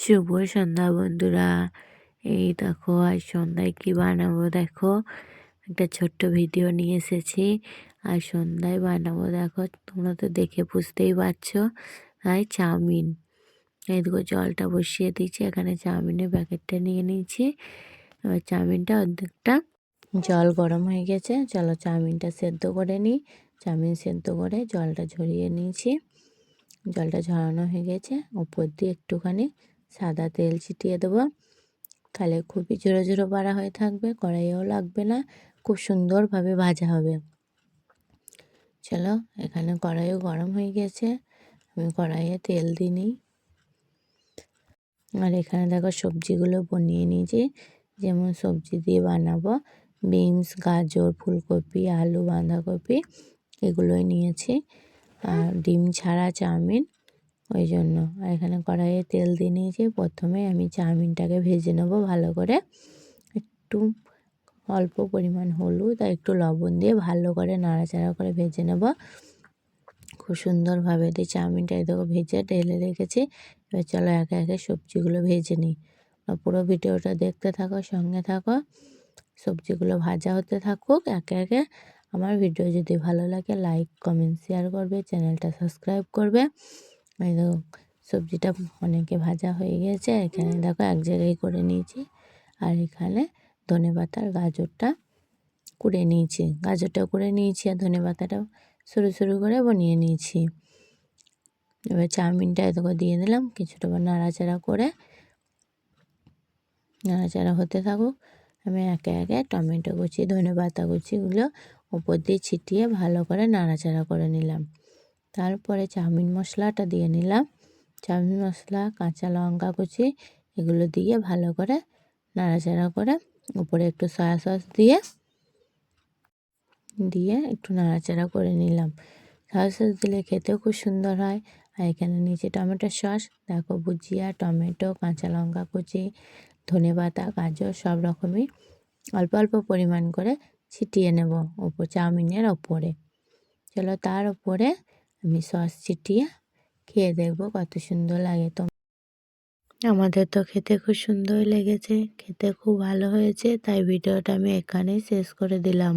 শুভ সন্ধ্যা বন্ধুরা। এই দেখো, আজ সন্ধ্যায় কি বানাবো দেখো? একটা ছোট্ট ভিডিও নিয়ে এসেছি। আর সন্ধ্যায় বানাবো দেখো, তোমরা তো দেখে বুঝতেই পারছ আর চাউমিন। এই দেখো, জলটা বসিয়ে দিয়েছি, এখানে চাউমিনের প্যাকেটটা নিয়ে নিয়েছি। এবার চাউমিনটা অর্ধেকটা জল গরম হয়ে গেছে, চলো চাউমিনটা সেদ্ধ করে নিই। চাউমিন সেদ্ধ করে জলটা ঝরিয়ে নিয়েছি। জলটা ঝরানো হয়ে গেছে, ওপর দিয়ে একটুখানি সাদা তেল ছিটিয়ে দেবো। তাহলে খুবই জোরো ঝোড়ো বাড়া হয়ে থাকবে কড়াইও লাগবে না, খুব সুন্দরভাবে ভাজা হবে। চলো, এখানে কড়াইও গরম হয়ে গেছে, আমি কড়াইয়ে তেল দিই আর এখানে দেখো সবজিগুলো বনিয়ে নিয়েছি, যেমন সবজি দিয়ে বানাবো, বিনস, গাজর, ফুলকপি, আলু, বাঁধাকপি, এগুলোই নিয়েছি। আর ডিম ছাড়া চাউমিন ওই জন্য। আর এখানে কড়াইয়ে তেল দিয়ে নিয়েছি। প্রথমে আমি চাউমিনটাকে ভেজে নেব ভালো করে। একটু অল্প পরিমাণ হলুদ আর একটু লবণ দিয়ে ভালো করে নাড়াচাড়া করে ভেজে নেব। খুব সুন্দরভাবে দিয়ে চাউমিনটা এদিকে ভেজে ঢেলে রেখেছি। এবার চলো একে একে সবজিগুলো ভেজে নিই। পুরো ভিডিওটা দেখতে থাকো, সঙ্গে থাকো। সবজিগুলো ভাজা হতে থাকুক, একে একে। আমার ভিডিও যদি ভালো লাগে, লাইক, কমেন্ট, শেয়ার করবে, চ্যানেলটা সাবস্ক্রাইব করবে। এই দেখো সবজিটা অনেকে ভাজা হয়ে গেছে। এখানে দেখো এক জায়গায় করে নিয়েছি। আর এখানে ধনে পাতার গাজরটা কুড়ে নিয়েছি। গাজরটা করে নিয়েছি আর ধনে পাতাটাও সরু সরু করে বনিয়ে নিয়েছি। এবার চাউমিনটা এতকে দিয়ে দিলাম। কিছুটা নাড়াচাড়া করে নাড়াচাড়া হতে থাকুক। আমি একে একে টমেটো কুচি, ধনে পাতা কুচিগুলো ওপর দিয়ে ছিটিয়ে ভালো করে নাড়াচাড়া করে নিলাম। তারপরে চাউমিন মশলাটা দিয়ে নিলাম। চাউমিন মশলা, কাঁচা লঙ্কা কুচি এগুলো দিয়ে ভালো করে নাড়াচাড়া করে উপরে একটু সয়া সস দিয়ে দিয়ে একটু নাড়াচাড়া করে নিলাম। সয়া সস দিলে খেতেও খুব সুন্দর হয়। আর এখানে নিচে টমেটো সস, দেখো ভুজিয়া, টমেটো, কাঁচা লঙ্কা কুচি, ধনে পাতা, গাজর সব রকমই অল্প অল্প পরিমাণ করে ছিটিয়ে নেব ওপর চাউমিনের ওপরে। চলো তার ওপরে আমি সস ছিটিয়ে খেয়ে দেখব কত সুন্দর লাগে তো। আমাদের তো খেতে খুব সুন্দর লেগেছে, খেতে খুব ভালো হয়েছে, তাই ভিডিওটা আমি এখানেই শেষ করে দিলাম।